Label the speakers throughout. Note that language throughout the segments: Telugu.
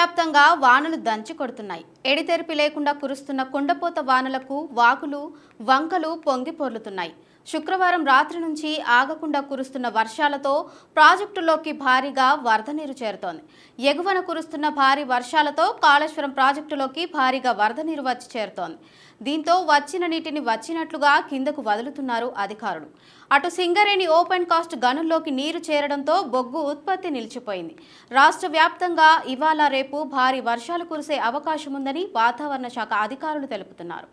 Speaker 1: వ్యాప్తంగా వానలు దంచి కొడుతున్నాయి. ఎడితెరిపి లేకుండా కురుస్తున్న కుండపోత వానలకు వాకులు వంకలు పొంగి పొర్లుతున్నాయి. శుక్రవారం రాత్రి నుంచి ఆగకుండా కురుస్తున్న వర్షాలతో ప్రాజెక్టులోకి భారీగా వరద నీరు చేరుతోంది. ఎగువన కురుస్తున్న భారీ వర్షాలతో కాళేశ్వరం ప్రాజెక్టులోకి భారీగా వరద నీరు వచ్చి చేరుతోంది. దీంతో వచ్చిన నీటిని వచ్చినట్లుగా కిందకు వదులుతున్నారు అధికారులు. అటు సింగరేణి ఓపెన్ కాస్ట్ గనుల్లోకి నీరు చేరడంతో బొగ్గు ఉత్పత్తి నిలిచిపోయింది. రాష్ట్ర వ్యాప్తంగా ఇవాళ రేపు భారీ వర్షాలు కురిసే అవకాశం ఉందని వాతావరణ శాఖ అధికారులు తెలుపుతున్నారు.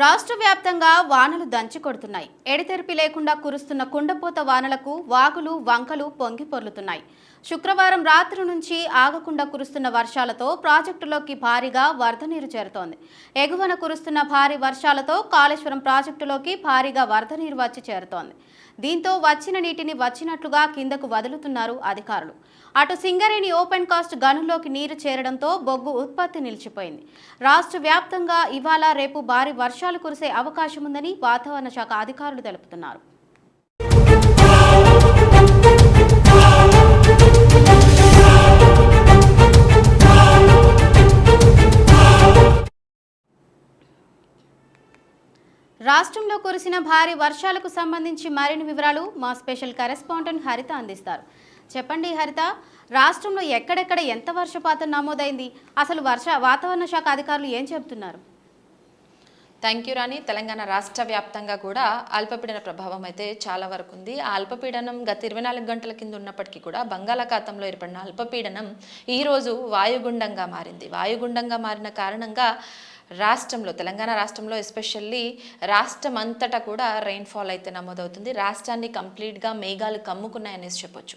Speaker 1: రాష్ట్ర వ్యాప్తంగా వానలు దంచి కొడుతున్నాయి. ఎడతెరిపి లేకుండా కురుస్తున్న కుండపోత వానలకు వాగులు వంకలు పొంగి పొర్లుతున్నాయి. శుక్రవారం రాత్రి నుంచి ఆగకుండా కురుస్తున్న వర్షాలతో ప్రాజెక్టులోకి భారీగా వరద నీరు చేరుతోంది. ఎగువన కురుస్తున్న భారీ వర్షాలతో కాళేశ్వరం ప్రాజెక్టులోకి భారీగా వరద నీరు వచ్చి చేరుతోంది. దీంతో వచ్చిన నీటిని వచ్చినట్లుగా కిందకు వదులుతున్నారు అధికారులు. అటు సింగరేణి ఓపెన్ కాస్ట్ గనుల్లోకి నీరు చేరడంతో బొగ్గు ఉత్పత్తి నిలిచిపోయింది. రాష్ట్ర వ్యాప్తంగా ఇవాళ రేపు భారీ వర్షాలు కురిసే అవకాశం ఉందని వాతావరణ శాఖ అధికారులు తెలుపుతున్నారు. రాష్ట్రంలో కురిసిన భారీ వర్షాలకు సంబంధించి మరిన్ని వివరాలు మా స్పెషల్ కరెస్పాండెంట్ హరిత అందిస్తారు. చెప్పండి హరిత రాష్ట్రంలో ఎక్కడెక్కడ ఎంత వర్షపాతం నమోదైంది? అసలు వర్ష వాతావరణ శాఖ అధికారులు ఏం చెబుతున్నారు?
Speaker 2: థ్యాంక్ యూ రాణి. తెలంగాణ రాష్ట్ర వ్యాప్తంగా కూడా అల్పపీడన ప్రభావం అయితే చాలా వరకు ఉంది. ఆ అల్పపీడనం గత ఇరవై నాలుగు గంటల కింద ఉన్నప్పటికీ కూడా బంగాళాఖాతంలో ఏర్పడిన అల్పపీడనం ఈరోజు వాయుగుండంగా మారింది. వాయుగుండంగా మారిన కారణంగా రాష్ట్రంలో తెలంగాణ రాష్ట్రంలో ఎస్పెషల్లీ రాష్ట్రం అంతటా కూడా రెయిన్ఫాల్ అయితే నమోదవుతుంది. రాష్ట్రాన్ని కంప్లీట్గా మేఘాలు కమ్ముకున్నాయనేసి చెప్పొచ్చు.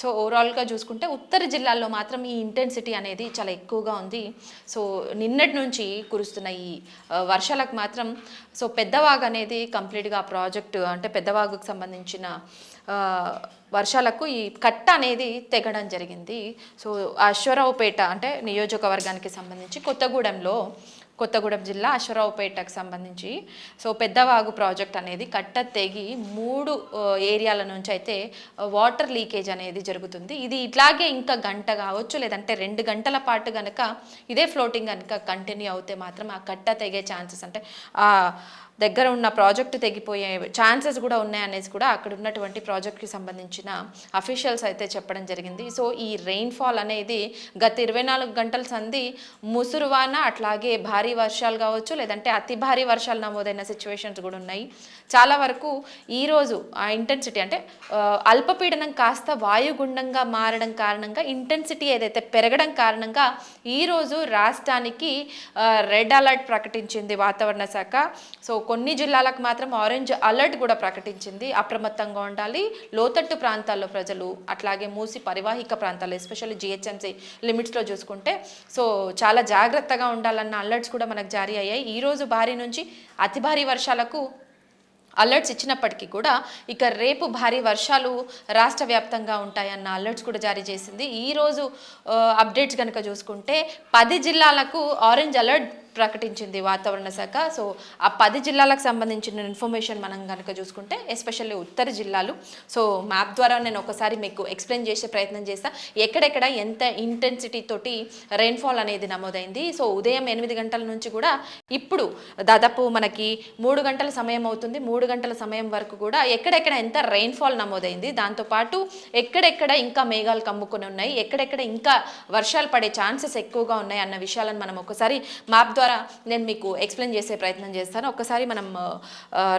Speaker 2: సో ఓవరాల్గా చూసుకుంటే ఉత్తర జిల్లాల్లో మాత్రం ఈ ఇంటెన్సిటీ అనేది చాలా ఎక్కువగా ఉంది. సో నిన్నటి నుంచి కురుస్తున్న ఈ వర్షాలకు మాత్రం సో పెద్దవాగు అనేది కంప్లీట్గా ప్రాజెక్టు అంటే పెద్దవాగుకు సంబంధించిన వర్షాలకు ఈ కట్ట అనేది తెగడం జరిగింది. సో అశ్వరావుపేట అంటే నియోజకవర్గానికి సంబంధించి కొత్తగూడెంలో కొత్తగూడెం జిల్లా అశ్వరావుపేటకు సంబంధించి. సో పెద్దవాగు ప్రాజెక్ట్ అనేది కట్ట తెగి మూడు ఏరియాల నుంచి అయితే వాటర్ లీకేజ్ అనేది జరుగుతుంది. ఇది ఇట్లాగే ఇంకా గంట కావచ్చు లేదంటే రెండు గంటల పాటు కనుక ఇదే ఫ్లోటింగ్ కనుక కంటిన్యూ అవుతే మాత్రం ఆ కట్ట తెగే ఛాన్సెస్ అంటే దగ్గర ఉన్న ప్రాజెక్ట్ తెగిపోయే ఛాన్సెస్ కూడా ఉన్నాయనేసి కూడా అక్కడ ఉన్నటువంటి ప్రాజెక్ట్కి సంబంధించిన అఫీషియల్స్ అయితే చెప్పడం జరిగింది. సో ఈ రెయిన్ఫాల్ అనేది గత ఇరవై నాలుగు గంటల సంధి ముసురువాన అట్లాగే భారీ వర్షాలు కావచ్చు లేదంటే అతి భారీ వర్షాలు నమోదైన సిచ్యువేషన్స్ కూడా ఉన్నాయి. చాలా వరకు ఈరోజు ఆ ఇంటెన్సిటీ అంటే అల్పపీడనం కాస్త వాయుగుండంగా మారడం కారణంగా ఇంటెన్సిటీ ఏదైతే పెరగడం కారణంగా ఈరోజు రాష్ట్రానికి రెడ్ అలర్ట్ ప్రకటించింది వాతావరణ శాఖ. సో కొన్ని జిల్లాలకు మాత్రం ఆరెంజ్ అలర్ట్ కూడా ప్రకటించింది. అప్రమత్తంగా ఉండాలి. లోతట్టు ప్రాంతాల్లో ప్రజలు అట్లాగే మూసి పరివాహిక ప్రాంతాలు ఎస్పెషల్లీ జిహెచ్ఎంసీ లిమిట్స్లో చూసుకుంటే సో చాలా జాగ్రత్తగా ఉండాలన్న అలర్ట్స్ కూడా మనకు జారీ అయ్యాయి. ఈరోజు భారీ నుంచి అతి భారీ వర్షాలకు అలర్ట్స్ ఇచ్చినప్పటికీ కూడా ఇక రేపు భారీ వర్షాలు రాష్ట్ర వ్యాప్తంగా ఉంటాయన్న అలర్ట్స్ కూడా జారీ చేసింది. ఈరోజు అప్డేట్స్ కనుక చూసుకుంటే పది జిల్లాలకు ఆరెంజ్ అలర్ట్ ప్రకటించింది వాతావరణ శాఖ. సో ఆ పది జిల్లాలకు సంబంధించిన ఇన్ఫర్మేషన్ మనం కనుక చూసుకుంటే ఎస్పెషల్లీ ఉత్తర జిల్లాలు. సో మ్యాప్ ద్వారా నేను ఒకసారి మీకు ఎక్స్ప్లెయిన్ చేసే ప్రయత్నం చేస్తా. ఎక్కడెక్కడ ఎంత ఇంటెన్సిటీ తోటి రెయిన్ఫాల్ అనేది నమోదైంది. సో ఉదయం ఎనిమిది గంటల నుంచి కూడా ఇప్పుడు దాదాపు మనకి మూడు గంటల సమయం అవుతుంది. మూడు గంటల సమయం వరకు కూడా ఎక్కడెక్కడ ఎంత రెయిన్ఫాల్ నమోదైంది. దాంతోపాటు ఎక్కడెక్కడ ఇంకా మేఘాలు కమ్ముకొని ఉన్నాయి. ఎక్కడెక్కడ ఇంకా వర్షాలు పడే ఛాన్సెస్ ఎక్కువగా ఉన్నాయి అన్న విషయాలను మనం ఒకసారి మ్యాప్ ద్వారా నేను మీకు ఎక్స్ప్లెయిన్ చేసే ప్రయత్నం చేస్తాను. ఒకసారి మనం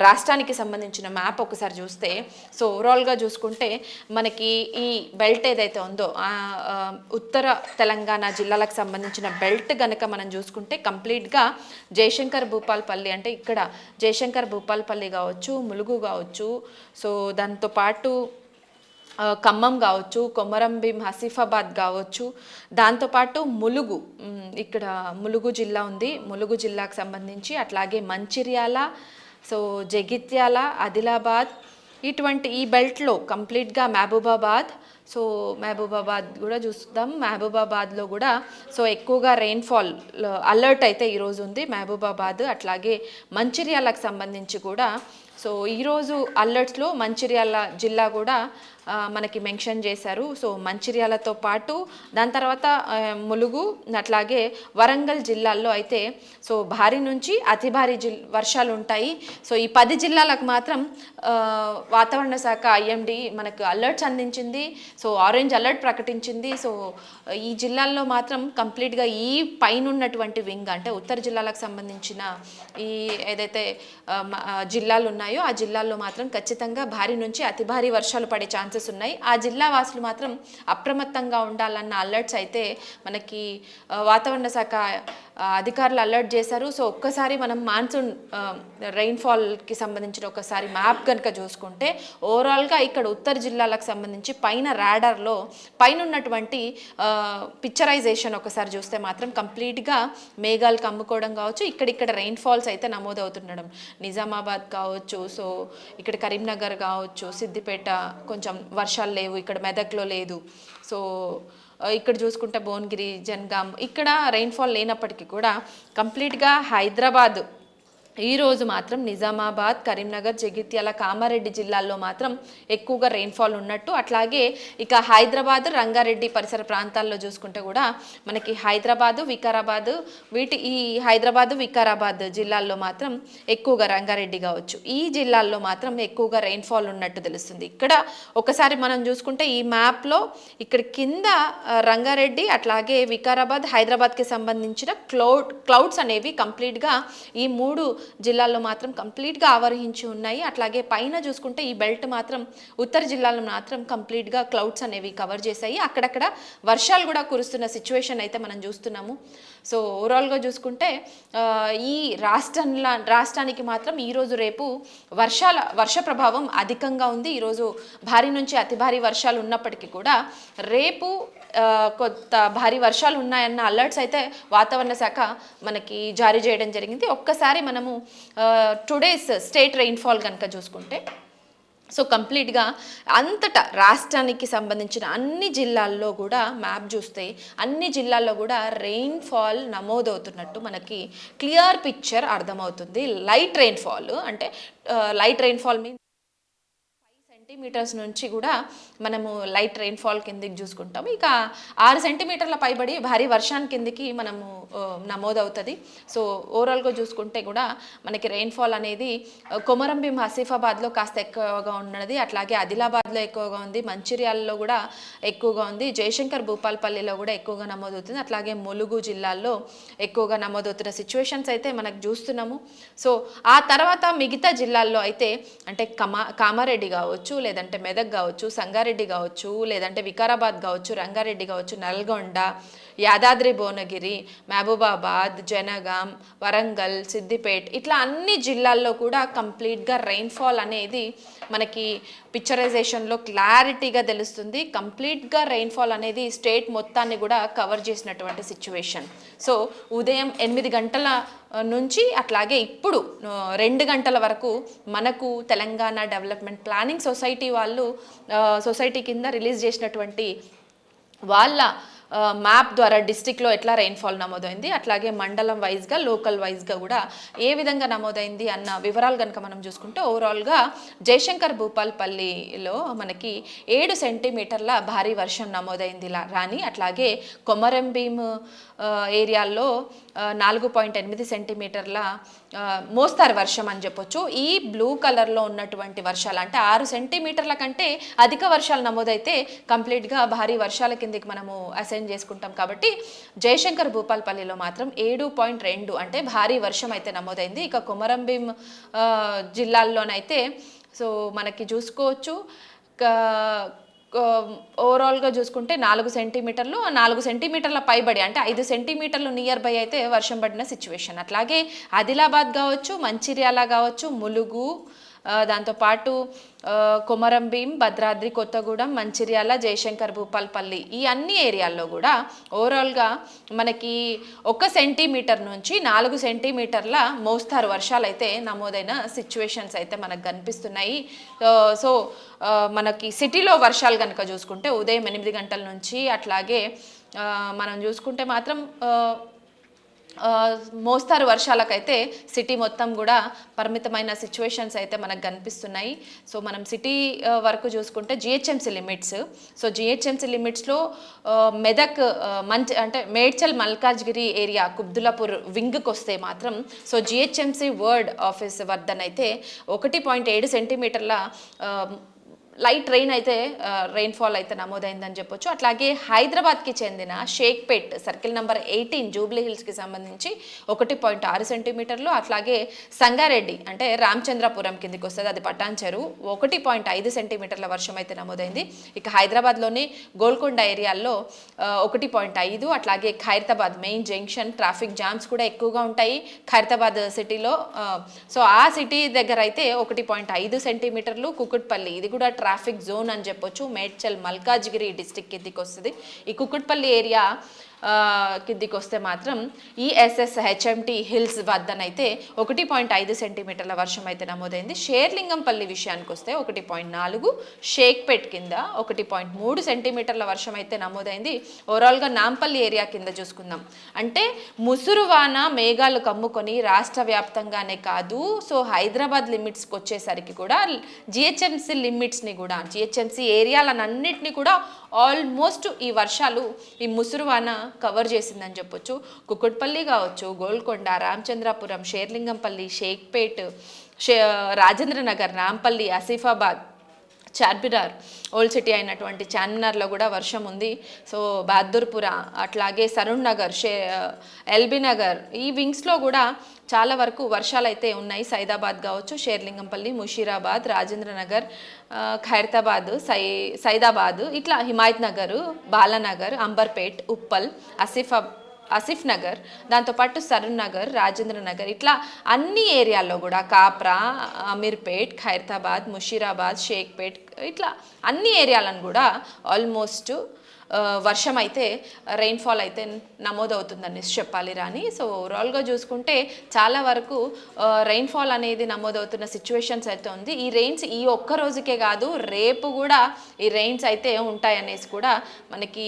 Speaker 2: రాష్ట్రానికి సంబంధించిన మ్యాప్ ఒకసారి చూస్తే సో ఓవరాల్గా చూసుకుంటే మనకి ఈ బెల్ట్ ఏదైతే ఉందో ఉత్తర తెలంగాణ జిల్లాలకు సంబంధించిన బెల్ట్ గనక మనం చూసుకుంటే కంప్లీట్గా జయశంకర్ భూపాల్పల్లి అంటే ఇక్కడ జయశంకర్ భూపాల్పల్లి కావచ్చు ములుగు కావచ్చు. సో దాంతో పాటు ఖమ్మం కావచ్చు కొమరంభీం హసీఫాబాద్ కావచ్చు. దాంతోపాటు ములుగు ఇక్కడ ములుగు జిల్లా ఉంది. ములుగు జిల్లాకు సంబంధించి అట్లాగే మంచిర్యాల సో జగిత్యాల ఆదిలాబాద్ ఇటువంటి ఈ బెల్ట్లో కంప్లీట్గా మహబూబాబాద్ సో మహబూబాబాద్ కూడా చూస్తాం మహబూబాబాద్లో కూడా సో ఎక్కువగా రెయిన్ఫాల్ అలర్ట్ అయితే ఈరోజు ఉంది. మహబూబాబాద్ అట్లాగే మంచిర్యాలకు సంబంధించి కూడా సో ఈరోజు అలర్ట్స్లో మంచిర్యాల జిల్లా కూడా మనకి మెన్షన్ చేశారు. సో మంచిర్యాలతో పాటు దాని తర్వాత ములుగు అట్లాగే వరంగల్ జిల్లాల్లో అయితే సో భారీ నుంచి అతి భారీ జిల్ వర్షాలు ఉంటాయి. సో ఈ పది జిల్లాలకు మాత్రం వాతావరణ శాఖ ఐఎండి మనకు అలర్ట్స్ అందించింది. సో ఆరెంజ్ అలర్ట్ ప్రకటించింది. సో ఈ జిల్లాల్లో మాత్రం కంప్లీట్గా ఈ పైన ఉన్నటువంటి వింగ్ అంటే ఉత్తర జిల్లాలకు సంబంధించిన ఈ ఏదైతే జిల్లాలు ఉన్నాయో ఆ జిల్లాల్లో మాత్రం ఖచ్చితంగా భారీ నుంచి అతి భారీ వర్షాలు పడే ఛాన్సెస్ ఉన్నాయి. ఆ జిల్లా వాసులు మాత్రం అప్రమత్తంగా ఉండాలన్న అలర్ట్స్ అయితే మనకి వాతావరణ శాఖ అధికారులు అలర్ట్ చేశారు. సో ఒక్కసారి మనం మాన్సూన్ రెయిన్ఫాల్కి సంబంధించిన ఒకసారి మ్యాప్ కనుక చూసుకుంటే ఓవరాల్గా ఇక్కడ ఉత్తర జిల్లాలకు సంబంధించి పైన రాడార్లో పైన ఉన్నటువంటి పిక్చరైజేషన్ ఒకసారి చూస్తే మాత్రం కంప్లీట్గా మేఘాలు కమ్ముకోవడం కావచ్చు ఇక్కడిక్కడ రెయిన్ఫాల్స్ అయితే నమోదవుతుండడం. నిజామాబాద్ కావచ్చు సో ఇక్కడ కరీంనగర్ కావచ్చు సిద్దిపేట కొంచెం వర్షాలు లేవు ఇక్కడ మెదక్లో లేదు. సో ఇక్కడ చూసుకుంటే భువనగిరి జన్గామ్ ఇక్కడ రెయిన్ఫాల్ లేనప్పటికీ కూడా కంప్లీట్గా హైదరాబాద్ ఈరోజు మాత్రం నిజామాబాద్ కరీంనగర్ జగిత్యాల కామారెడ్డి జిల్లాల్లో మాత్రం ఎక్కువగా రెయిన్ఫాల్ ఉన్నట్టు. అట్లాగే ఇక హైదరాబాద్ రంగారెడ్డి పరిసర ప్రాంతాల్లో చూసుకుంటే కూడా మనకి హైదరాబాదు వికారాబాద్ వీటి ఈ హైదరాబాదు వికారాబాద్ జిల్లాల్లో మాత్రం ఎక్కువగా రంగారెడ్డి కావచ్చు. ఈ జిల్లాల్లో మాత్రం ఎక్కువగా రెయిన్ఫాల్ ఉన్నట్టు తెలుస్తుంది. ఇక్కడ ఒకసారి మనం చూసుకుంటే ఈ మ్యాప్లో ఇక్కడ కింద రంగారెడ్డి అట్లాగే వికారాబాద్ హైదరాబాద్కి సంబంధించిన క్లౌడ్ క్లౌడ్స్ అనేవి కంప్లీట్గా ఈ మూడు జిల్లాల్లో మాత్రం కంప్లీట్గా ఆవరించి ఉన్నాయి. అట్లాగే పైన చూసుకుంటే ఈ బెల్ట్ మాత్రం ఉత్తర జిల్లాలో మాత్రం కంప్లీట్గా క్లౌడ్స్ అనేవి కవర్ చేశాయి. అక్కడక్కడ వర్షాలు కూడా కురుస్తున్న సిచ్యువేషన్ అయితే మనం చూస్తున్నాము. సో ఓవరాల్గా చూసుకుంటే ఈ రాష్ట్రంలో రాష్ట్రానికి మాత్రం ఈరోజు రేపు వర్షాల వర్ష ప్రభావం అధికంగా ఉంది. ఈరోజు భారీ నుంచి అతి భారీ వర్షాలు ఉన్నప్పటికీ కూడా రేపు కొత్త భారీ వర్షాలు ఉన్నాయన్న అలర్ట్స్ అయితే వాతావరణ శాఖ మనకి జారీ చేయడం జరిగింది. ఒక్కసారి మనము టుడేస్ స్టేట్ రెయిన్ఫాల్ కనుక చూసుకుంటే సో కంప్లీట్గా అంతటా రాష్ట్రానికి సంబంధించిన అన్ని జిల్లాల్లో కూడా మ్యాప్ చూస్తే అన్ని జిల్లాల్లో కూడా రెయిన్ఫాల్ నమోదవుతున్నట్టు మనకి క్లియర్ పిక్చర్ అర్థమవుతుంది. లైట్ రెయిన్ఫాల్ అంటే లైట్ రెయిన్ఫాల్ మీన్ సెంటీమీటర్స్ నుంచి కూడా మనము లైట్ రెయిన్ఫాల్ కిందికి చూసుకుంటాం. ఇక ఆరు సెంటీమీటర్ల పైబడి భారీ వర్షాన్ని కిందికి మనము నమోదవుతుంది. సో ఓవరాల్గా చూసుకుంటే కూడా మనకి రెయిన్ఫాల్ అనేది కొమరంభీం ఆసిఫాబాద్లో కాస్త ఎక్కువగా ఉన్నది. అట్లాగే ఆదిలాబాద్లో ఎక్కువగా ఉంది. మంచిర్యాలలో కూడా ఎక్కువగా ఉంది. జయశంకర్ భూపాల్పల్లిలో కూడా ఎక్కువగా నమోదవుతుంది. అట్లాగే ములుగు జిల్లాల్లో ఎక్కువగా నమోదవుతున్న సిచ్యువేషన్స్ అయితే మనకు చూస్తున్నాము. సో ఆ తర్వాత మిగతా జిల్లాల్లో అయితే అంటే కమా కామారెడ్డి కావచ్చు లేదంటే మెదక్ కావచ్చు సంగారెడ్డి కావచ్చు లేదంటే వికారాబాద్ కావచ్చు రంగారెడ్డి కావచ్చు నల్గొండ యాదాద్రి భువనగిరి మహబూబాబాద్ జనగాం వరంగల్ సిద్దిపేట్ ఇట్లా అన్ని జిల్లాల్లో కూడా కంప్లీట్గా రెయిన్ఫాల్ అనేది మనకి పిక్చరైజేషన్లో క్లారిటీగా తెలుస్తుంది. కంప్లీట్గా రెయిన్ఫాల్ అనేది స్టేట్ మొత్తాన్ని కూడా కవర్ చేసినటువంటి సిచ్యువేషన్. సో ఉదయం ఎనిమిది గంటల నుంచి అట్లాగే ఇప్పుడు రెండు గంటల వరకు మనకు తెలంగాణ డెవలప్మెంట్ ప్లానింగ్ సొసైటీ వాళ్ళు సొసైటీ కింద రిలీజ్ చేసినటువంటి వాళ్ళ మ్యాప్ ద్వారా డిస్టిక్లో ఎట్లా రెయిన్ఫాల్ నమోదైంది అట్లాగే మండలం వైజ్గా లోకల్ వైజ్గా కూడా ఏ విధంగా నమోదైంది అన్న వివరాలు కనుక మనం చూసుకుంటే ఓవరాల్గా జయశంకర్ భూపాల్పల్లిలో మనకి ఏడు సెంటీమీటర్ల భారీ వర్షం నమోదైంది రాని అట్లాగే కొమరంభీం ఏరియాల్లో నాలుగు పాయింట్ ఎనిమిది సెంటీమీటర్ల మోస్తారు వర్షం అని చెప్పొచ్చు. ఈ బ్లూ కలర్లో ఉన్నటువంటి వర్షాలు అంటే ఆరు సెంటీమీటర్ల కంటే అధిక వర్షాలు నమోదైతే కంప్లీట్గా భారీ వర్షాల కిందకి మనము అసైన్ చేసుకుంటాం. కాబట్టి జయశంకర్ భూపాల్పల్లిలో మాత్రం ఏడు పాయింట్ రెండు అంటే భారీ వర్షం అయితే నమోదైంది. ఇక కొమరంభీం జిల్లాల్లోనైతే సో మనకి చూసుకోవచ్చు. ఓవరాల్గా చూసుకుంటే నాలుగు సెంటీమీటర్లు నాలుగు సెంటీమీటర్ల పైబడి అంటే ఐదు సెంటీమీటర్లు నియర్ బై అయితే వర్షం పడిన సిచ్యువేషన్ అట్లాగే ఆదిలాబాద్ కావచ్చు మంచిర్యాల కావచ్చు ములుగు దాంతోపాటు కొమరంభీం కొమరం భీం భద్రాద్రి కొత్తగూడెం మంచిర్యాల జయశంకర్ భూపాల్పల్లి ఈ అన్ని ఏరియాల్లో కూడా ఓవరాల్గా మనకి ఒక సెంటీమీటర్ నుంచి నాలుగు సెంటీమీటర్ల మోస్తారు వర్షాలు అయితే నమోదైన సిచ్యువేషన్స్ అయితే మనకు కనిపిస్తున్నాయి. సో మనకి సిటీలో వర్షాలు కనుక చూసుకుంటే ఉదయం ఎనిమిది గంటల నుంచి అట్లాగే మనం చూసుకుంటే మాత్రం మోస్తారు వర్షాలకైతే సిటీ మొత్తం కూడా పరిమితమైన సిచ్యువేషన్స్ అయితే మనకు కనిపిస్తున్నాయి. సో మనం సిటీ వరకు చూసుకుంటే జిహెచ్ఎంసీ లిమిట్స్. సో జిహెచ్ఎంసీ లిమిట్స్లో మెదక్ ఆ, మంచి అంటే మేడ్చల్ మల్కాజ్గిరి ఏరియా కుబ్దులాపూర్ వింగ్కి వస్తే మాత్రం సో జిహెచ్ఎంసీ వర్డ్ ఆఫీస్ వద్దనైతే ఒకటి పాయింట్ ఏడు సెంటీమీటర్ల లైట్ రెయిన్ అయితే రెయిన్ఫాల్ అయితే నమోదైందని చెప్పొచ్చు. అట్లాగే హైదరాబాద్కి చెందిన Shaikpet circle number eighteen Jubilee హిల్స్కి సంబంధించి ఒకటి పాయింట్ ఆరు సెంటీమీటర్లు అట్లాగే సంగారెడ్డి అంటే రామచంద్రపురం కిందికి వస్తుంది అది పటాన్ చెరువు ఒకటి పాయింట్ ఐదు సెంటీమీటర్ల వర్షం అయితే నమోదైంది. ఇక హైదరాబాద్లోని గోల్కొండ ఏరియాల్లో ఒకటి పాయింట్ ఐదు అట్లాగే Khairatabad main junction traffic jams కూడా ఎక్కువగా ఉంటాయి ఖైరతాబాద్ సిటీలో. సో ఆ సిటీ దగ్గర అయితే ఒకటి పాయింట్ ఐదు సెంటీమీటర్లు కుకుట్పల్లి ఇది కూడా ట్రాఫిక్ జోన్ అని చెప్పొచ్చు. మేడ్చల్ మల్కాజ్గిరి డిస్టిక్ కిందికి వస్తుంది ఈ కుకుట్పల్లి ఏరియా కిందికి వస్తే మాత్రం ఈఎస్ఎస్ హెచ్ఎంటి హిల్స్ వద్దనైతే ఒకటి పాయింట్ ఐదు సెంటీమీటర్ల వర్షం అయితే నమోదైంది. షేర్లింగంపల్లి విషయానికి వస్తే ఒకటి పాయింట్ నాలుగు షేక్పేట్ కింద ఒకటి పాయింట్ మూడు సెంటీమీటర్ల వర్షం అయితే నమోదైంది ఓవరాల్గా నాంపల్లి ఏరియా కింద చూసుకుందాం. అంటే ముసురువాన మేఘాలు కమ్ముకొని రాష్ట్ర వ్యాప్తంగానే కాదు సో హైదరాబాద్ లిమిట్స్కి వచ్చేసరికి కూడా జిహెచ్ఎంసీ లిమిట్స్ని కూడా జిహెచ్ఎంసీ ఏరియాలన్నింటినీ కూడా ఆల్మోస్ట్ ఈ వర్షాలు ఈ ముసురువాన కవర్ చేసిందని చెప్పొచ్చు. కుకుట్పల్లి కావచ్చు గోల్కొండ రామచంద్రాపురం షేర్లింగంపల్లి షేక్పేట్ షే రాజేంద్ర నగర్ నాంపల్లి ఆసిఫాబాద్ చార్మినార్ ఓల్డ్ సిటీ అయినటువంటి చార్మినార్లో కూడా వర్షం ఉంది. సో బహదూర్పుర అట్లాగే సరుణ్ నగర్ షే ఎల్బీ నగర్ ఈ వింగ్స్లో కూడా చాలా వరకు వర్షాలు అయితే ఉన్నాయి. సైదాబాద్ కావచ్చు షేర్లింగంపల్లి ముషీరాబాద్ రాజేంద్ర నగర్ ఖైరతాబాద్ సై సైదాబాద్ ఇట్లా హిమాయత్ నగర్ బాలానగర్ అంబర్పేట్ ఉప్పల్ ఆసిఫా ఆసిఫ్ నగర్ దాంతోపాటు సరూన్ నగర్ రాజేంద్ర నగర్ ఇట్లా అన్ని ఏరియాల్లో కూడా కాప్రా అమీర్పేట్ ఖైరతాబాద్ ముషీరాబాద్ షేక్పేట్ ఇట్లా అన్ని ఏరియాలను కూడా ఆల్మోస్ట్ వర్షం అయితే రెయిన్ఫాల్ అయితే నమోదవుతుందని చెప్పాలి రాని సో ఓవరాల్గా చూసుకుంటే చాలా వరకు రెయిన్ఫాల్ అనేది నమోదవుతున్న సిచ్యువేషన్స్ అయితే ఉంది. ఈ రెయిన్స్ ఈ ఒక్క రోజుకే కాదు రేపు కూడా ఈ రెయిన్స్ అయితే ఉంటాయనేసి కూడా మనకి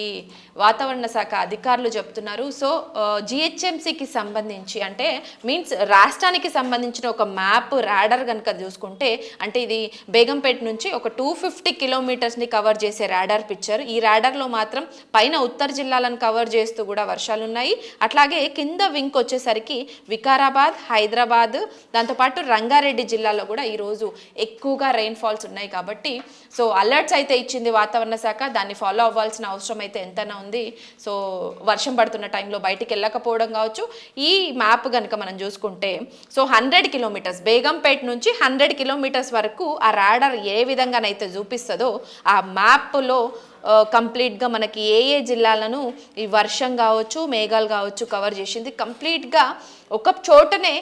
Speaker 2: వాతావరణ శాఖ అధికారులు చెప్తున్నారు. సో జిహెచ్ఎంసీకి సంబంధించి అంటే మీన్స్ రాష్ట్రానికి సంబంధించిన ఒక మ్యాప్ రాడర్ కనుక చూసుకుంటే అంటే ఇది బేగంపేట నుంచి ఒక టూ ఫిఫ్టీ కిలోమీటర్స్ని కవర్ చేసే ర్యాడర్ పిక్చర్ ఈ రాడర్లో మాత్రం మాత్రం పైన ఉత్తర జిల్లాలను కవర్ చేస్తూ కూడా వర్షాలు ఉన్నాయి అట్లాగే కింద వింక్ వచ్చేసరికి వికారాబాద్ హైదరాబాద్ దాంతోపాటు రంగారెడ్డి జిల్లాలో కూడా ఈరోజు ఎక్కువగా రెయిన్ ఫాల్స్ ఉన్నాయి కాబట్టి సో అలర్ట్స్ అయితే ఇచ్చింది వాతావరణ శాఖ. దాన్ని ఫాలో అవ్వాల్సిన అవసరం అయితే ఎంతైనా ఉంది. సో వర్షం పడుతున్న టైంలో బయటికి వెళ్ళకపోవడం కావచ్చు. ఈ మ్యాప్ కనుక మనం చూసుకుంటే సో హండ్రెడ్ కిలోమీటర్స్ బేగంపేట్ నుంచి హండ్రెడ్ కిలోమీటర్స్ వరకు ఆ రాడర్ ఏ విధంగానైతే చూపిస్తుందో ఆ మ్యాప్లో కంప్లీట్గా మనకి ఏ ఏ జిల్లాలను ఈ వర్షం కావచ్చు మేఘాలు కావచ్చు కవర్ చేసింది. కంప్లీట్గా ఒక చోటనే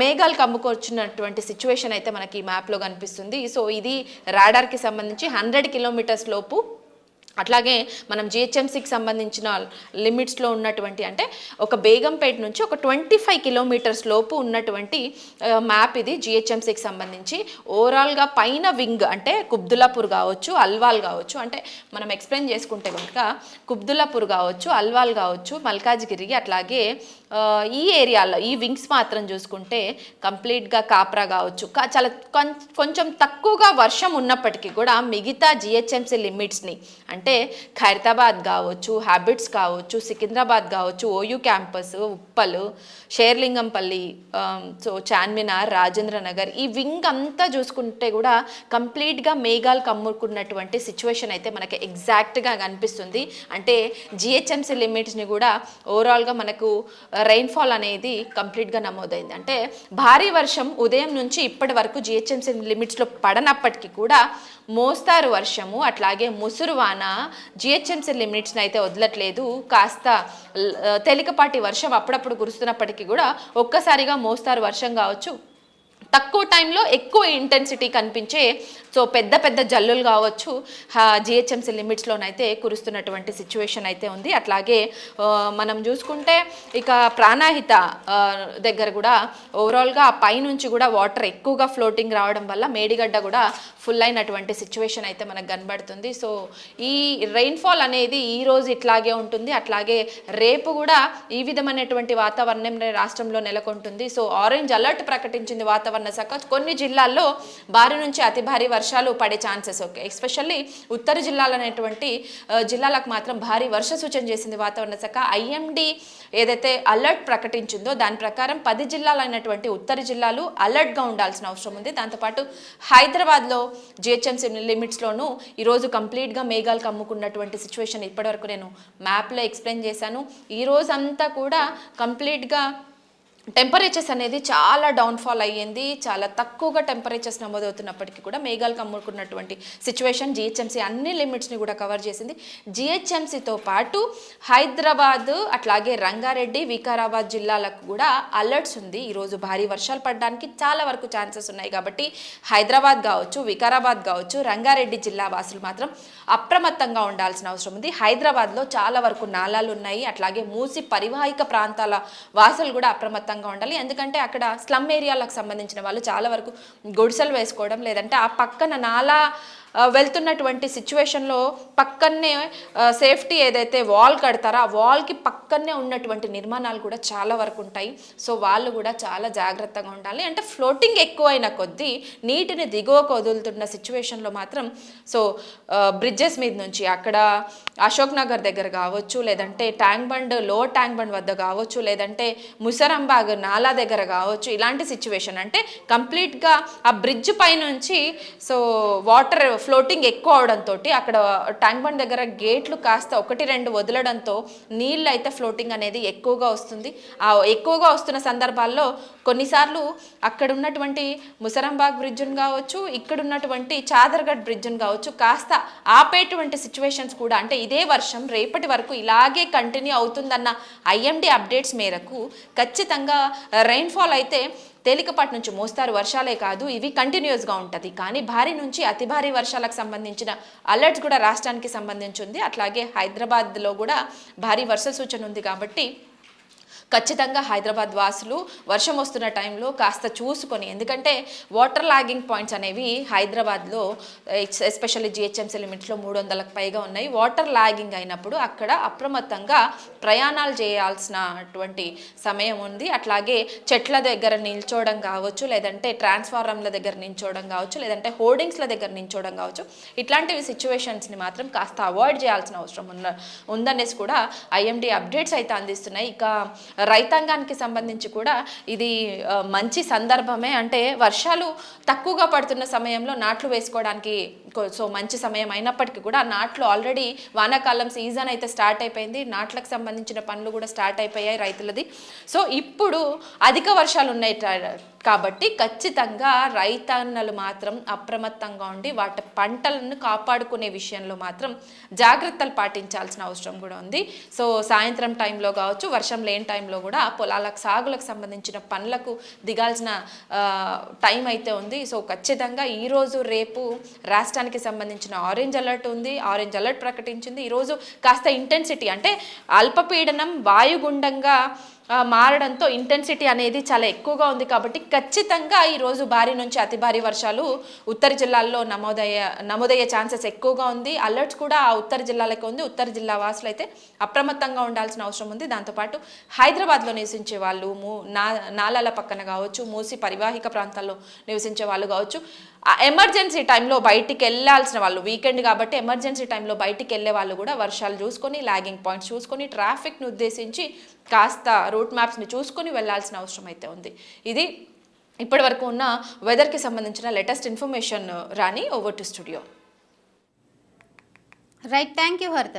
Speaker 2: మేఘాలు కమ్ముకొచ్చినటువంటి సిచ్యువేషన్ అయితే మనకి ఈ మ్యాప్లో కనిపిస్తుంది. సో ఇది రాడార్కి సంబంధించి హండ్రెడ్ కిలోమీటర్స్ లోపు అట్లాగే మనం జిహెచ్ఎంసీకి సంబంధించిన లిమిట్స్లో ఉన్నటువంటి అంటే ఒక బేగంపేట నుంచి ఒక ట్వంటీ ఫైవ్ కిలోమీటర్స్ లోపు ఉన్నటువంటి మ్యాప్ ఇది జిహెచ్ఎంసీకి సంబంధించి. ఓవరాల్గా పైన వింగ్ అంటే కుబ్దులాపూర్ కావచ్చు అల్వాల్ కావచ్చు అంటే మనం ఎక్స్ప్లెయిన్ చేసుకుంటే కనుక కుబ్దులాపూర్ కావచ్చు అల్వాల్ కావచ్చు మల్కాజ్గిరి అట్లాగే ఈ ఏరియాలో ఈ వింగ్స్ మాత్రం చూసుకుంటే కంప్లీట్గా కాప్రా కావచ్చు. కా- చాలా కొంచెం తక్కువగా వర్షం ఉన్నప్పటికీ కూడా మిగతా జిహెచ్ఎంసీ లిమిట్స్ని అంటే అంటే ఖైరతాబాద్ కావచ్చు హ్యాబిట్స్ కావచ్చు సికింద్రాబాద్ కావచ్చు OU campus Uppal Serilingampally um, so Charminar Rajendra Nagar ఈ వింగ్ అంతా చూసుకుంటే కూడా కంప్లీట్గా మేఘాలు కమ్ముకున్నటువంటి సిచ్యువేషన్ అయితే మనకి ఎగ్జాక్ట్గా కనిపిస్తుంది. అంటే జిహెచ్ఎంసీ లిమిట్స్ని కూడా ఓవరాల్గా మనకు uh, రెయిన్ఫాల్ అనేది కంప్లీట్గా నమోదైంది. అంటే భారీ వర్షం ఉదయం నుంచి ఇప్పటి వరకు జిహెచ్ఎంసీ లిమిట్స్లో పడనప్పటికీ కూడా మోస్తారు వర్షము అట్లాగే ముసురువాన జిహెచ్ఎంసీ లిమిట్స్ని అయితే వదలట్లేదు. కాస్త తేలికపాటి వర్షం అప్పుడప్పుడు కురుస్తున్నప్పటికీ కూడా ఒక్కసారిగా మోస్తారు వర్షం కావచ్చు. తక్కువ టైంలో ఎక్కువ ఇంటెన్సిటీ కనిపించే సో పెద్ద పెద్ద జల్లులు కావచ్చు జిహెచ్ఎంసీ లిమిట్స్లోనైతే కురుస్తున్నటువంటి సిచ్యువేషన్ అయితే ఉంది. అట్లాగే మనం చూసుకుంటే ఇక ప్రాణాహిత దగ్గర కూడా ఓవరాల్గా ఆ పైనుంచి కూడా వాటర్ ఎక్కువగా ఫ్లోటింగ్ రావడం వల్ల మేడిగడ్డ కూడా ఫుల్ అయినటువంటి సిచ్యువేషన్ అయితే మనకు కనబడుతుంది. సో ఈ రెయిన్ఫాల్ అనేది ఈ రోజు ఇట్లాగే ఉంటుంది. అట్లాగే రేపు కూడా ఈ విధమైనటువంటి వాతావరణం రాష్ట్రంలో నెలకొంటుంది. సో ఆరెంజ్ అలర్ట్ ప్రకటించింది వాతావరణ శాఖ. కొన్ని జిల్లాల్లో భారీ నుంచి అతి భారీ వర్షాలు పడే ఛాన్సెస్ ఓకే. ఎస్పెషల్లీ ఉత్తర జిల్లాలు అనేటువంటి జిల్లాలకు మాత్రం భారీ వర్ష సూచన చేసింది వాతావరణ శాఖ. ఐఎండి ఏదైతే అలర్ట్ ప్రకటించిందో దాని ప్రకారం పది జిల్లాలైనటువంటి ఉత్తర జిల్లాలు అలర్ట్గా ఉండాల్సిన అవసరం ఉంది. దాంతోపాటు హైదరాబాద్లో జిహెచ్ఎంసీ లిమిట్స్లోనూ ఈరోజు కంప్లీట్గా మేఘాలు కమ్ముకున్నటువంటి సిచ్యువేషన్ ఇప్పటివరకు నేను మ్యాప్లో ఎక్స్ప్లెయిన్ చేశాను. ఈ రోజు అంతా కూడా కంప్లీట్గా టెంపరేచర్స్ అనేది చాలా డౌన్ఫాల్ అయ్యింది. చాలా తక్కువగా టెంపరేచర్స్ నమోదవుతున్నప్పటికీ కూడా మేఘాలు కమ్ముకున్నటువంటి సిచ్యువేషన్ జిహెచ్ఎంసీ అన్ని లిమిట్స్ని కూడా కవర్ చేసింది. జిహెచ్ఎంసీతో పాటు హైదరాబాద్ అట్లాగే రంగారెడ్డి వికారాబాద్ జిల్లాలకు కూడా అలర్ట్స్ ఉంది. ఈరోజు భారీ వర్షాలు పడడానికి చాలా వరకు ఛాన్సెస్ ఉన్నాయి కాబట్టి హైదరాబాద్ కావచ్చు వికారాబాద్ కావచ్చు రంగారెడ్డి జిల్లా వాసులు మాత్రం అప్రమత్తంగా ఉండాల్సిన అవసరం ఉంది. హైదరాబాద్లో చాలా వరకు నాలాలు ఉన్నాయి. అట్లాగే మూసి పరివాహిక ప్రాంతాల వాసులు కూడా అప్రమత్తంగా ఉండాలి. ఎందుకంటే అక్కడ స్లమ్ ఏరియాలకు సంబంధించిన వాళ్ళు చాలా వరకు గుడిసెలు వేసుకోవడం లేదంటే ఆ పక్కన నాలా వెళ్తున్నటువంటి సిచ్యువేషన్లో పక్కనే సేఫ్టీ ఏదైతే వాల్ కడతారో ఆ వాల్కి పక్కనే ఉన్నటువంటి నిర్మాణాలు కూడా చాలా వరకు ఉంటాయి. సో వాళ్ళు కూడా చాలా జాగ్రత్తగా ఉండాలి. అంటే ఫ్లోటింగ్ ఎక్కువైన కొద్దీ నీటిని దిగువకు వదులుతున్న సిచ్యువేషన్లో మాత్రం సో బ్రిడ్జెస్ మీద నుంచి అక్కడ అశోక్ నగర్ దగ్గర కావచ్చు లేదంటే ట్యాంక్ బండ్లో ట్యాంక్ బండ్ వద్ద కావచ్చు లేదంటే ముసరంబాగ్ నాలా దగ్గర కావచ్చు ఇలాంటి సిచ్యువేషన్ అంటే కంప్లీట్గా ఆ బ్రిడ్జ్ పైనుంచి సో వాటర్ ఫ్లోటింగ్ ఎక్కువ అవడంతో అక్కడ ట్యాంక్ బండ్ దగ్గర గేట్లు కాస్త ఒకటి రెండు వదలడంతో నీళ్ళు అయితే ఫ్లోటింగ్ అనేది ఎక్కువగా వస్తుంది. ఆ ఎక్కువగా వస్తున్న సందర్భాల్లో కొన్నిసార్లు అక్కడ ఉన్నటువంటి ముసరంబాగ్ బ్రిడ్జ్ని కావచ్చు ఇక్కడ ఉన్నటువంటి చాదర్గఢ్ బ్రిడ్జ్ని కావచ్చు కాస్త ఆపేటువంటి సిచ్యువేషన్స్ కూడా అంటే ఇదే వర్షం రేపటి వరకు ఇలాగే కంటిన్యూ అవుతుందన్న ఐఎండి అప్డేట్స్ మేరకు ఖచ్చితంగా రెయిన్ఫాల్ అయితే తేలికపాటి నుంచి మోస్తారు. వర్షాలే కాదు ఇవి కంటిన్యూస్గా ఉంటుంది. కానీ భారీ నుంచి అతి భారీ వర్షాలకు సంబంధించిన అలర్ట్స్ కూడా రాష్ట్రానికి సంబంధించి ఉంది అట్లాగే హైదరాబాద్లో కూడా భారీ వర్ష సూచన ఉంది కాబట్టి ఖచ్చితంగా హైదరాబాద్ వాసులు వర్షం వస్తున్న టైంలో కాస్త చూసుకొని ఎందుకంటే వాటర్ లాగింగ్ పాయింట్స్ అనేవి హైదరాబాద్లో ఎస్పెషల్లీ జిహెచ్ఎంసీ లిమిట్స్లో మూడు వందలకు పైగా ఉన్నాయి. వాటర్ లాగింగ్ అయినప్పుడు అక్కడ అప్రమత్తంగా ప్రయాణాలు చేయాల్సినటువంటి సమయం ఉంది. అట్లాగే చెట్ల దగ్గర నిల్చోవడం కావచ్చు లేదంటే ట్రాన్స్ఫారంల దగ్గర నిల్చోవడం కావచ్చు లేదంటే హోర్డింగ్స్ల దగ్గర నిల్చోవడం కావచ్చు ఇట్లాంటివి సిచ్యువేషన్స్ని మాత్రం కాస్త అవాయిడ్ చేయాల్సిన అవసరం ఉన్న ఉందనేసి కూడా ఐఎండి అప్డేట్స్ అయితే అందిస్తున్నాయి. ఇక రైతాంగానికి సంబంధించి కూడా ఇది మంచి సందర్భమే. అంటే వర్షాలు తక్కువగా పడుతున్న సమయంలో నాట్లు వేసుకోవడానికి సో మంచి సమయం అయినప్పటికీ కూడా నాట్లు ఆల్రెడీ వానాకాలం సీజన్ అయితే స్టార్ట్ అయిపోయింది. నాట్లకు సంబంధించిన పనులు కూడా స్టార్ట్ అయిపోయాయి రైతులది. సో ఇప్పుడు అధిక వర్షాలు ఉన్నాయి కాబట్టి ఖచ్చితంగా రైతన్నలు మాత్రం అప్రమత్తంగా ఉండి వాటి పంటలను కాపాడుకునే విషయంలో మాత్రం జాగ్రత్తలు పాటించాల్సిన అవసరం కూడా ఉంది. సో సాయంత్రం టైంలో కావచ్చు వర్షం లేని టైంలో కూడా పొలాలకు సాగులకు సంబంధించిన పనులకు దిగాల్సిన టైం అయితే ఉంది. సో ఖచ్చితంగా ఈరోజు రేపు రాష్ట్రానికి సంబంధించిన ఆరెంజ్ అలర్ట్ ఉంది ఆరెంజ్ అలర్ట్ ప్రకటించింది. ఈరోజు కాస్త ఇంటెన్సిటీ అంటే అల్పపీడనం వాయుగుండంగా మారడంతో ఇంటెన్సిటీ అనేది చాలా ఎక్కువగా ఉంది కాబట్టి ఖచ్చితంగా ఈరోజు భారీ నుంచి అతి భారీ వర్షాలు ఉత్తర జిల్లాల్లో నమోదయ్యే నమోదయ్యే ఛాన్సెస్ ఎక్కువగా ఉంది. అలర్ట్స్ కూడా ఆ ఉత్తర జిల్లాలకు ఉంది. ఉత్తర జిల్లా వాసులు అయితే అప్రమత్తంగా ఉండాల్సిన అవసరం ఉంది. దాంతోపాటు హైదరాబాద్లో నివసించే వాళ్ళు మూ నా నాలాల పక్కన కావచ్చు మూసి పరివాహిక ప్రాంతాల్లో నివసించే వాళ్ళు కావచ్చు ఎమర్జెన్సీ టైంలో బయటికి వెళ్ళాల్సిన వాళ్ళు వీకెండ్ కాబట్టి ఎమర్జెన్సీ టైంలో బయటికి వెళ్ళే వాళ్ళు కూడా వర్షాలు చూసుకొని లాగింగ్ పాయింట్స్ చూసుకొని ట్రాఫిక్ని ఉద్దేశించి కాస్త రూట్ మ్యాప్స్ని చూసుకొని వెళ్ళాల్సిన అవసరం అయితే ఉంది. ఇది ఇప్పటి వరకు ఉన్న వెదర్కి సంబంధించిన లేటెస్ట్ ఇన్ఫర్మేషన్ రాని over to studio.
Speaker 1: Right thank you Haritha